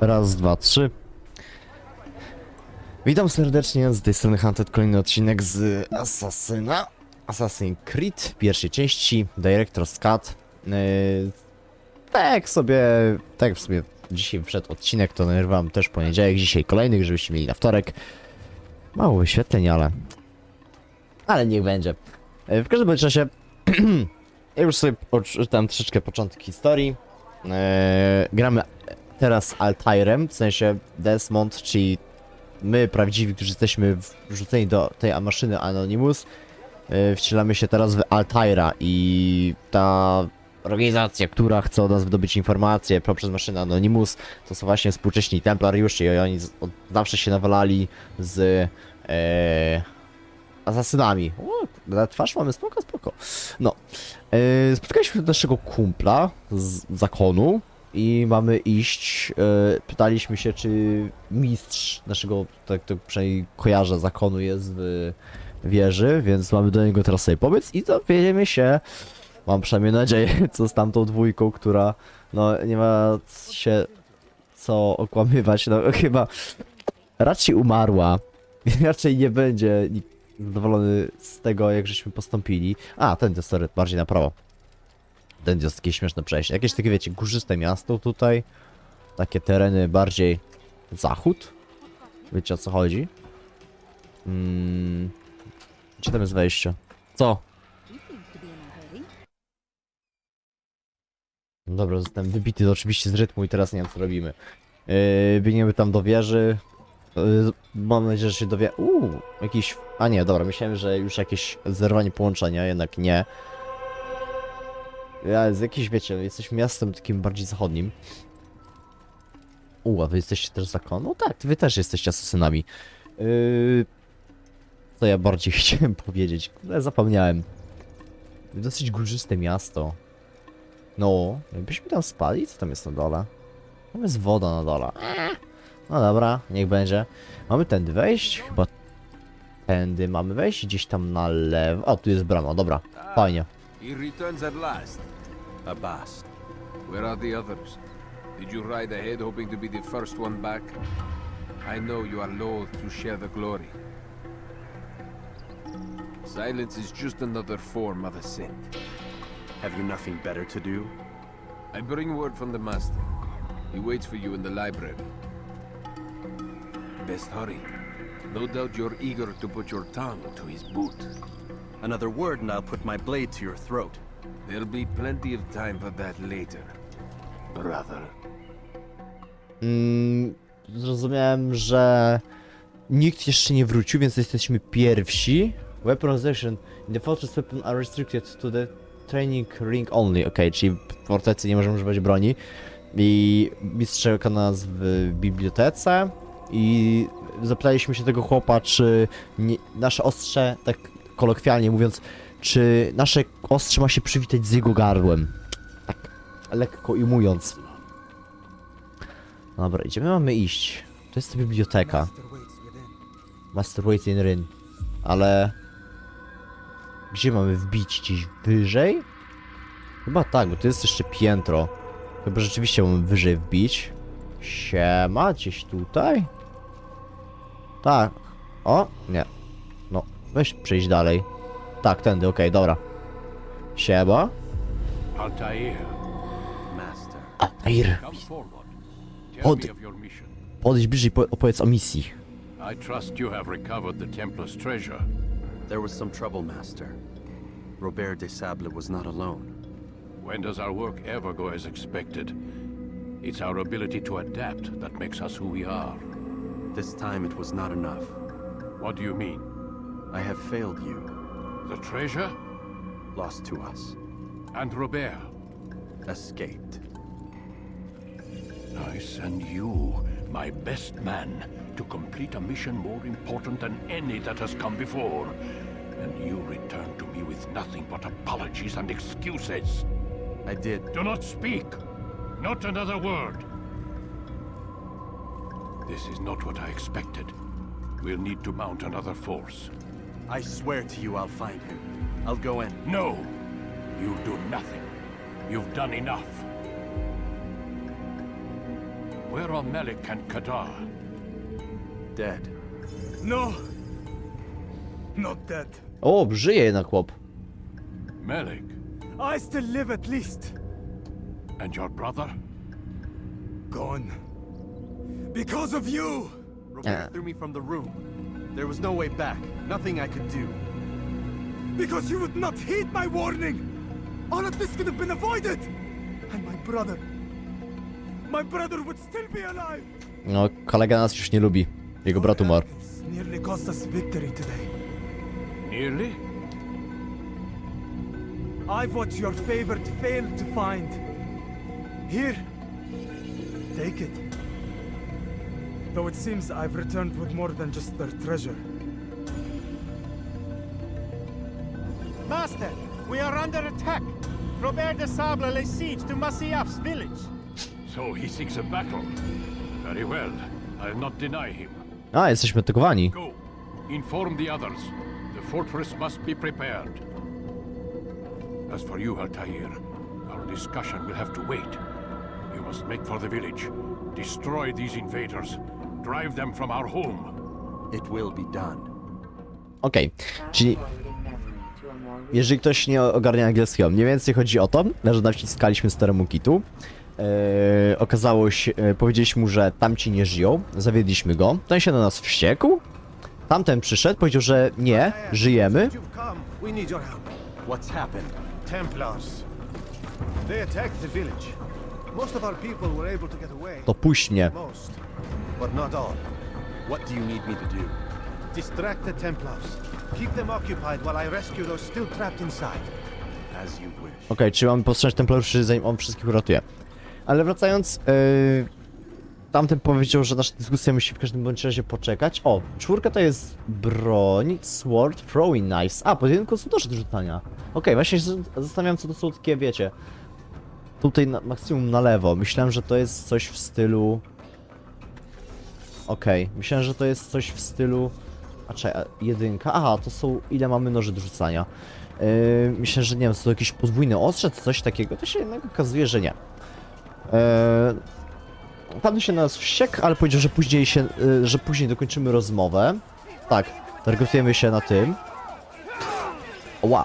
Raz, dwa, trzy. Witam serdecznie z tej strony Hunted, kolejny odcinek z Assassina. Assassin's Creed w pierwszej części, Director's Cut. Yy, tak sobie, tak jak sobie dzisiaj przed odcinek, to nagrywam też w poniedziałek, dzisiaj kolejnych, żebyście mieli na wtorek. Mało wyświetleń, ale... Ale niech będzie. Yy, w każdym razie, ja już sobie odczytam troszeczkę początek historii. Yy, gramy teraz Altairem, w sensie Desmond, czyli my, prawdziwi, którzy jesteśmy wrzuceni do tej maszyny Anonymous, yy, wcielamy się teraz w Altaira i ta organizacja, która chce od nas wydobyć informacje poprzez maszynę Anonymous, to są właśnie współcześni templariusze i oni od zawsze się nawalali z e, asasynami. O, na twarz mamy spoko, spoko. No, e, spotkaliśmy naszego kumpla z zakonu, i mamy iść. E, pytaliśmy się, czy mistrz naszego, tak to przynajmniej kojarza zakonu jest w wieży, więc mamy do niego teraz sobie powiedz i dowiedziemy się, mam przynajmniej nadzieję, co z tamtą dwójką, która no nie ma się co okłamywać, no chyba raczej umarła, raczej nie będzie zadowolony z tego, jak żeśmy postąpili. A, ten sorry, bardziej na prawo. Jest takie śmieszne przejście. Jakieś takie, wiecie, górzyste miasto tutaj. Takie tereny bardziej zachód. Wiecie o co chodzi? Mm. Gdzie tam jest wejście? Co? No dobra, zostałem wybity to oczywiście z rytmu i teraz nie wiem co robimy. Yy, biegniemy tam do wieży. Yy, mam nadzieję, że się dowie... Uuu, jakiś... A nie, dobra, myślałem, że już jakieś zerwanie połączenia, jednak nie. Ja, z jakiś, wiecie, jesteśmy miastem takim bardziej zachodnim. U, a wy jesteście też zakonu? Tak, wy też jesteście asasynami. Yy... Co ja bardziej chciałem powiedzieć? Kurde, zapomniałem. Dosyć górzyste miasto. No, jakbyśmy tam spali, co tam jest na dole? Tam jest woda na dole. No dobra, niech będzie. Mamy tędy wejść? Chyba tędy mamy wejść, gdzieś tam na lewo. O, tu jest brama, dobra, fajnie. He returns at last. Abbas. Where are the others? Did you ride ahead hoping to be the first one back? I know you are loath to share the glory. Silence is just another form of sin. Have you nothing better to do? I bring word from the master. He waits for you in the library. Best hurry. No doubt you're eager to put your tongue to his boot. Another word and I'll put my blade to your throat. There'll be plenty of time for that later, brother. Mm, zrozumiałem, że nikt jeszcze nie wrócił, więc jesteśmy pierwsi. Weaponization in the fortress weapon are restricted to the training ring only. Ok, czyli w fortecy nie możemy używać broni. I mistrz czeka nas w bibliotece i zapytaliśmy się tego chłopa, czy nie, nasze ostrze, tak kolokwialnie mówiąc, czy nasze ostrze ma się przywitać z jego gardłem. Tak lekko imując. Dobra, gdzie my mamy iść? To jest biblioteka. Master waits in Ryn. Ale... Gdzie mamy wbić? Gdzieś wyżej? Chyba tak, bo to jest jeszcze piętro. Chyba rzeczywiście mamy wyżej wbić. Siema, gdzieś tutaj? Tak. O, nie. Weź przejść dalej. Tak, tędy, okej, dobra. Siema. Altair, Master. Altair. come forward. Tell Pod- me of your mission. Podejdź bliżej, po opowiedz o misji. I trust you have recovered the Templar's treasure. There was some trouble, Master. Robert de Sable was not alone. When does our work ever go as expected? It's our ability to adapt that makes us who we are. This time it was not enough. What do you mean? I have failed you, The treasure? lost to us, And Robert? escaped. I send you, my best man, to complete a mission more important than any that has come before. And you return to me with nothing but apologies and excuses. I did. Do not speak! Not another word! This is not what I expected. We'll need to mount another force. I swear to you I'll find him. I'll go in. No! You'll do nothing. You've done enough. Where are Melik and Kadar? Dead. No. Not dead. O, żyje jednak chłop. Melik? I still live at least. And your brother? Gone. Because of you! Robert ah. threw me from the room. There was no way back. Nothing I could do. Because you would not heed my warning! All of this could have been avoided! And my brother. My brother would still be alive! No, kolega nas już nie lubi. Jego brat umarł. Nearly cost us victory today. Nearly? I've what your favorite failed to find. Here. Take it. Though it seems I've returned with more than just their treasure. Master, we are under attack. Robert de Sable lays siege to Masyaf's village. So he seeks a battle. Very well. I'll not deny him. A, jesteśmy atakowani. Go. Inform the others. The fortress must be prepared. As for you, Altair, our discussion will have to wait. You must make for the village. Destroy these invaders. Drive them from our home. It will be done. Okej, czyli jeżeli ktoś nie ogarnia angielskiego, mniej więcej chodzi o to, że naciskaliśmy staremu kitu. Eee, okazało się, e, powiedzieliśmy mu, że tamci nie żyją, zawiedliśmy go. Ten się na nas wściekł. Tamten przyszedł, powiedział, że nie, żyjemy. You've come. We need your help. What's happened? Templars. They attacked the village. Most of our people were able to get away. To puść mnie. Most. But not all. What do you need me to do? Distract the Templars. Keep them occupied while I rescue those still trapped inside. As you wish. Okej, czyli mamy powstrzymać templariuszy, zanim on wszystkich uratuje. Ale wracając, yy, tamten powiedział, że nasza dyskusja musi w każdym bądź razie poczekać. O, czwórka to jest broń, sword, throwing knives. A, po jedynku są noże do rzucania. Okej, właśnie się zastanawiam, co to są takie, wiecie, tutaj na, maksimum na lewo. Myślałem, że to jest coś w stylu... Okej, myślałem, że to jest coś w stylu... A czekaj, jedynka? Aha, to są... ile mamy noży do rzucania. Yy, myślę, że nie wiem, są jakieś podwójne ostrze, coś takiego. To się jednak okazuje, że nie. Yy, Pan się na nas wściekł, ale powiedział, że później się, yy, że później dokończymy rozmowę. Tak, targetujemy się na tym. Ła.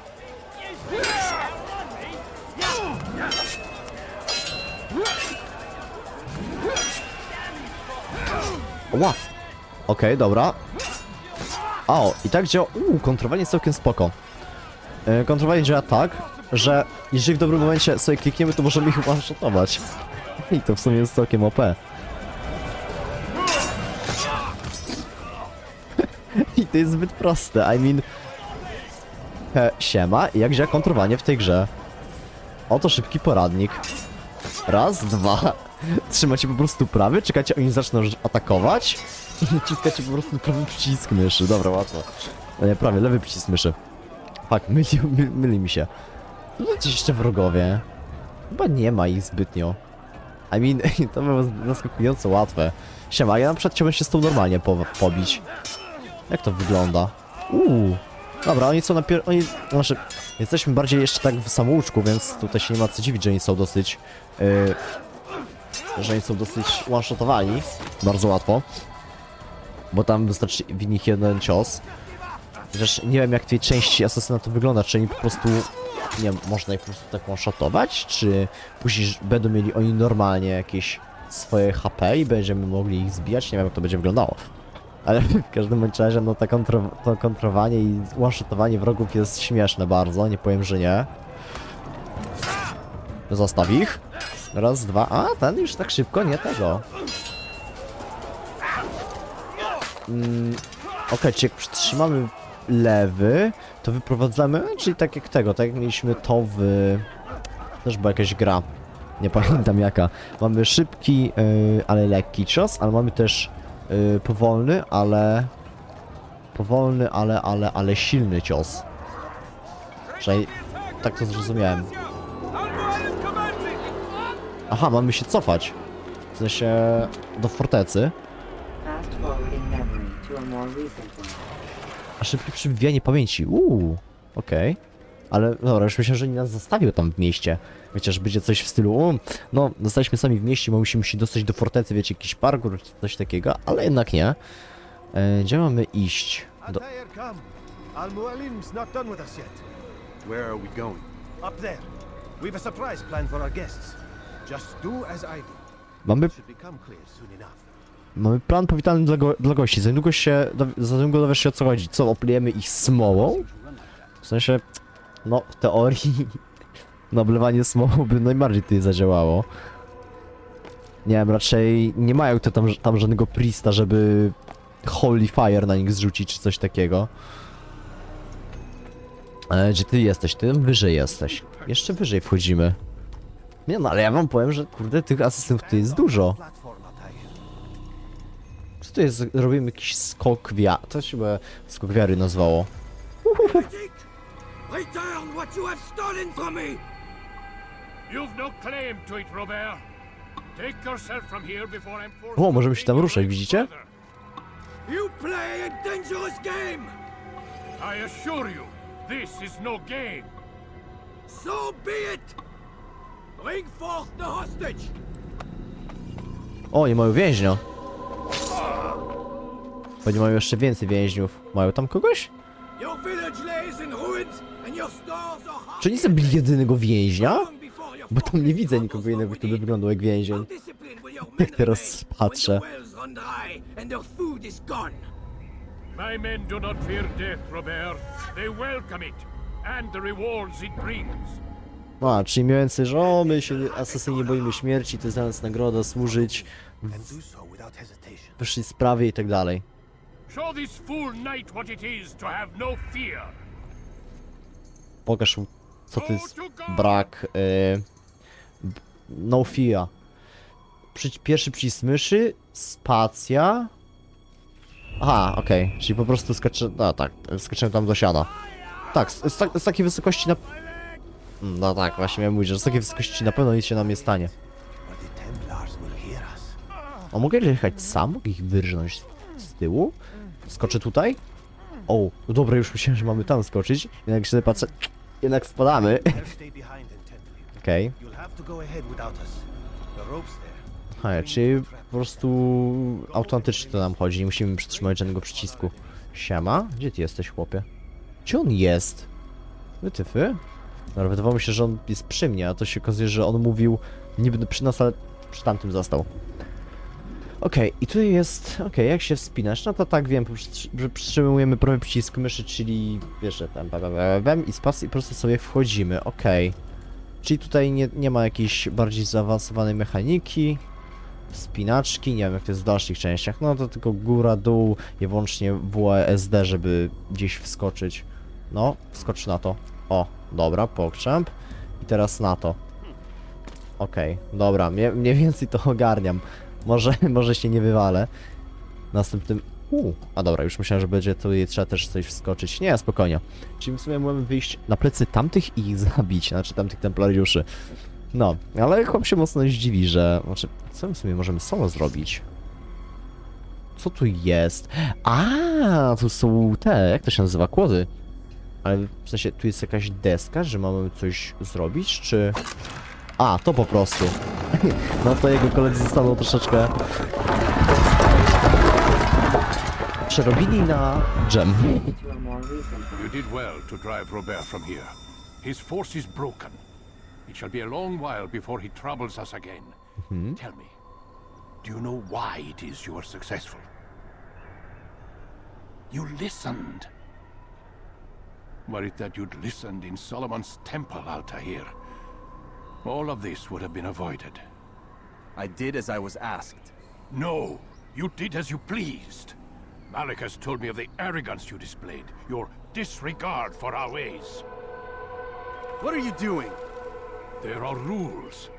Ła. Okej, dobra. O, i tak działa. Uuu, kontrowanie jest całkiem spoko. E, Kontrowanie działa tak, że jeżeli w dobrym momencie sobie klikniemy, to możemy ich one-shotować. I to w sumie jest całkiem OP. I to jest zbyt proste, I mean... E, siema, jak działa kontrowanie w tej grze? Oto szybki poradnik. Raz, dwa. Trzymacie po prostu prawy, czekacie, oni zaczną atakować naciskacie po prostu prawy przycisk myszy. Dobra, łatwo. E, Nie, prawie, lewy przycisk myszy. Fak, myli, my, myli mi się. Są gdzieś jeszcze wrogowie. Chyba nie ma ich zbytnio. I mean, to było zaskakująco łatwe. Siema, ja na przykład chciałbym się z tą normalnie po, pobić. Jak to wygląda? Uuu. Dobra, oni są na pier... Oni... Znaczy, jesteśmy bardziej jeszcze tak w samouczku, więc tutaj się nie ma co dziwić, że oni są dosyć... Yy, że oni są dosyć one-shotowani. Bardzo łatwo. Bo tam wystarczy w nich jeden cios. Chociaż nie wiem jak w tej części Asasyna to wygląda, czy oni po prostu, nie wiem, można ich po prostu tak one-shotować, czy później będą mieli oni normalnie jakieś swoje HP i będziemy mogli ich zbijać, nie wiem jak to będzie wyglądało. Ale w każdym razie, no to, kontro, to kontrowanie i one-shotowanie wrogów jest śmieszne bardzo, nie powiem, że nie. Zostaw ich. Raz, dwa, a ten już tak szybko, nie tego. Mm, Okej, czyli jak przytrzymamy lewy, to wyprowadzamy, czyli tak jak tego, tak jak mieliśmy to w... Też była jakaś gra, nie pamiętam jaka. Mamy szybki, yy, ale lekki cios, ale mamy też yy, powolny, ale... Powolny, ale, ale, ale silny cios. Przynajmniej tak to zrozumiałem. Aha, mamy się cofać. W sensie do fortecy. A szybkie przybijanie pamięci. Uuu, okej. Ale dobra, już myślałem, że oni nas zostawił tam w mieście. Chociaż będzie coś w stylu, o, no, zostaliśmy sami w mieście, bo musimy się dostać do fortecy, wiecie, jakiś parkour czy coś takiego, ale jednak nie. E, gdzie mamy iść? Do... Altair, come. Al Mualim's not done with us yet. Where are we going? Up there. We've a surprise planned for our guests. Just do as I do. Mamy, Should become clear soon enough. Mamy plan powitalny dla, go, dla gości. Za niedługo się, za niedługo dowiesz się o co chodzi. Co, oplejemy ich smołą? W sensie, no, w teorii, no, smołą by najbardziej tutaj zadziałało. Nie wiem, raczej nie mają to tam, tam żadnego priesta, żeby Holy Fire na nich zrzucić, czy coś takiego. Ale gdzie ty jesteś? Ty wyżej jesteś. Jeszcze wyżej wchodzimy. Nie no, ale ja wam powiem, że kurde, tych asystentów tu jest dużo. Co to jest? Robimy jakiś skok wiary. To się chyba skok wiary nazwało. Return what you have stolen from me! You've no claim to it, Robert. Take yourself from here before I'm forced O, możemy się tam ruszać, widzicie? You play a dangerous game! I assure you, this is no game. So be it! Bring forth the hostage! O, nie mają więźnia. Pewnie mają jeszcze więcej więźniów. Mają tam kogoś? Czy oni zabili jedynego więźnia? Bo tam nie widzę nikogo innego, kto by wyglądał jak więzień. Jak teraz patrzę. My men do not fear death, Robert. They welcome it and the rewards it brings. A, czyli mniej więcej, że o, my się asesyni nie boimy śmierci, to jest dla nas nagroda, służyć w wyższej sprawie i tak dalej. Show this fool knight what it is to have no fear. Pokaż mu, co to jest brak, y, b- no fear. Przy, pierwszy przycisk myszy, spacja. Aha, okej, czyli po prostu skaczę, no tak, skaczyłem tam do siada. Tak, z, z, tak- z takiej wysokości na... Mm, No tak, właśnie miałem mówić, że z takiej wysokości na pewno nic się nam nie stanie. O, mogę jechać sam? Mogę ich wyrżnąć z tyłu? Skoczę tutaj? O, no dobra, już myślałem, że mamy tam skoczyć. Jednak się patrzę, jednak spadamy. Okej. Okay. czyli po prostu automatycznie to nam chodzi, nie musimy przytrzymać żadnego przycisku. Siema, gdzie ty jesteś, chłopie? Gdzie on jest? Wytyfy? Dobra, wydawało mi się, że on jest przy mnie, a to się okazuje, że on mówił niby przy nas, ale przy tamtym został. Okej, i tutaj jest, okej, jak się wspinasz? No to tak wiem, że przytrzymujemy prawy przycisk myszy, czyli wiesz, że tam, bam, bam, bam, i spas i po prostu sobie wchodzimy, okej. Czyli tutaj nie, nie ma jakiejś bardziej zaawansowanej mechaniki, spinaczki, nie wiem jak to jest w dalszych częściach, no to tylko góra, dół i wyłącznie WASD, żeby gdzieś wskoczyć. No, wskocz na to. O, dobra, pokrzęp. I teraz na to. Okej, dobra, mie mniej więcej to ogarniam. Może, może się nie wywalę. Następnym... U, a dobra, już myślałem, że będzie tutaj trzeba też coś wskoczyć. Nie, spokojnie. Czyli w sumie możemy wyjść na plecy tamtych i ich zabić, znaczy tamtych templariuszy. No, ale chłop się mocno zdziwi, że... Znaczy, co my w sumie możemy solo zrobić? Co tu jest? A, tu są te, jak to się nazywa, kłody. Ale w sensie, tu jest jakaś deska, że mamy coś zrobić, czy... A, to po prostu. No to jego koledzy zostaną troszeczkę... Przerobili na dżem. To a more You did well to drive Robert from here. His force is broken. It shall be a long while before he troubles us again. Mhm. Tell me, do you know why it is you are successful? You listened. Were it that you'd listened in Solomon's temple, Altair, all of this would have been avoided. I did as I was asked. No, you did as you pleased. Malik has told me of the arrogance you displayed, your disregard for our ways. What are you doing? There are rules.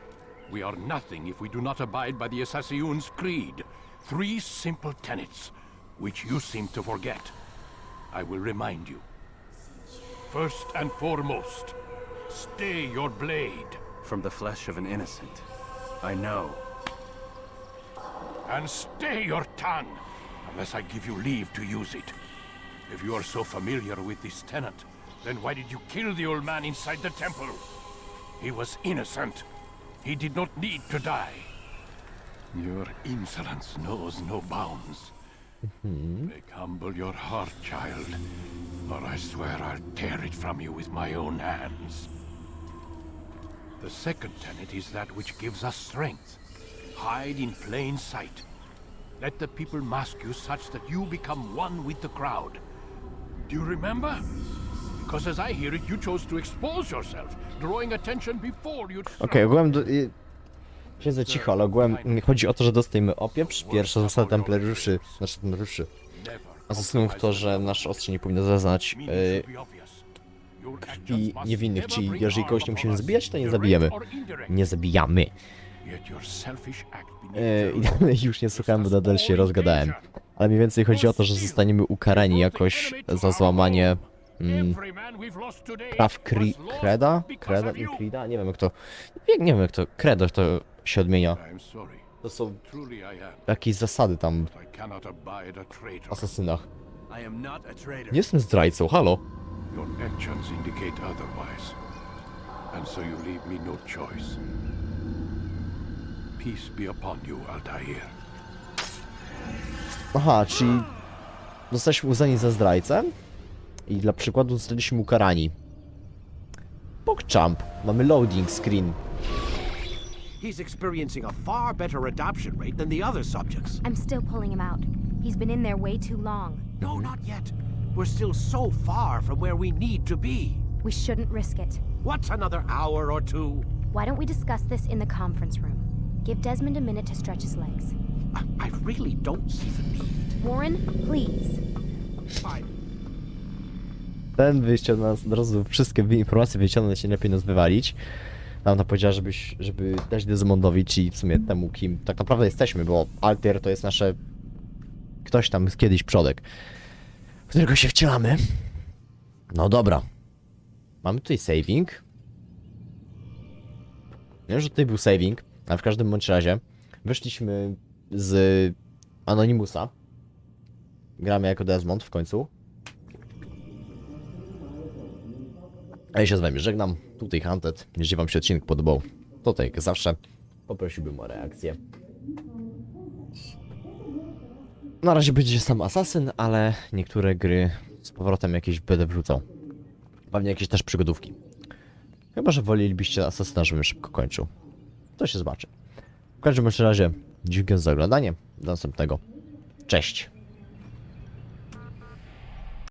We are nothing if we do not abide by the Assassin's creed. Three simple tenets, which you seem to forget. I will remind you. First and foremost, stay your blade, From the flesh of an innocent. I know. And stay your tongue, unless I give you leave to use it. If you are so familiar with this tenet, Then why did you kill the old man inside the temple? He was innocent. He did not need to die. Your insolence knows no bounds. Mm-hmm. Make humble your heart, child, or I swear I'll tear it from you with my own hands. The second tenet is that which gives us strength. Hide in plain sight. Let the people mask you such that you become one with the crowd. Do you remember? Because as I hear it, you chose to expose yourself, drawing attention before you'd Okej, ogółem... Do, y, siedzę cicho, ale ogółem chodzi o to, że dostajemy opieprz. Pierwsza zasada templariuszy, znaczy templariuszy, asasynów to, że nasze ostrze nie powinno zaznać y, krwi niewinnych, czyli jeżeli kogoś nie musimy zabijać, to nie zabijemy. Nie zabijamy. E, I dalej już nie słuchałem, bo nadal się rozgadałem. Ale mniej więcej chodzi o to, że zostaniemy ukarani jakoś za złamanie mm, praw kri kreda? Kreda? Nie, krida? Nie wiem jak to... Nie, nie wiem jak to... Kredo to się odmienia. To są jakieś zasady tam w asasynach. Nie jestem zdrajcą, halo? Your actions indicate otherwise. And so you leave me no choice. Peace be upon you, Altair. Aha, czyli zostaliśmy uznani za zdrajcę i dla przykładu zostaliśmy ukarani. PogChamp. Mamy loading screen. He's experiencing a far better adoption rate than the other subjects. I'm still pulling him out. He's been in there way too long. No, not yet. We're still so far from where we need to be. We shouldn't risk it. What's another hour or two? Why don't we discuss this in the conference room? Give Desmond a minute to stretch his legs. I, I really don't see the need. Warren, please. Fine. Ten wyjście nas od razu wszystkie informacje wyciągnąć się lepiej nas wywalić. Nam to powiedziała, żebyś, żeby dać Desmondowi, czyli w sumie temu, kim tak naprawdę jesteśmy, bo Alter to jest nasze... Ktoś tam kiedyś przodek, w którego się wcielamy. No dobra. Mamy tutaj saving. Nie wiem, że tutaj był saving, ale w każdym bądź razie wyszliśmy z Anonymusa. Gramy jako Desmond w końcu. A ja się z wami żegnam. Tutaj Hunted. Jeżeli wam się odcinek podobał, to tak jak zawsze poprosiłbym o reakcję. Na razie będzie sam Asasyn, ale niektóre gry z powrotem jakieś będę wrzucał. Pewnie jakieś też przygodówki. Chyba, że wolelibyście Asasyna, żebym szybko kończył. To się zobaczy. W każdym razie dziękuję za oglądanie. Do następnego. Cześć.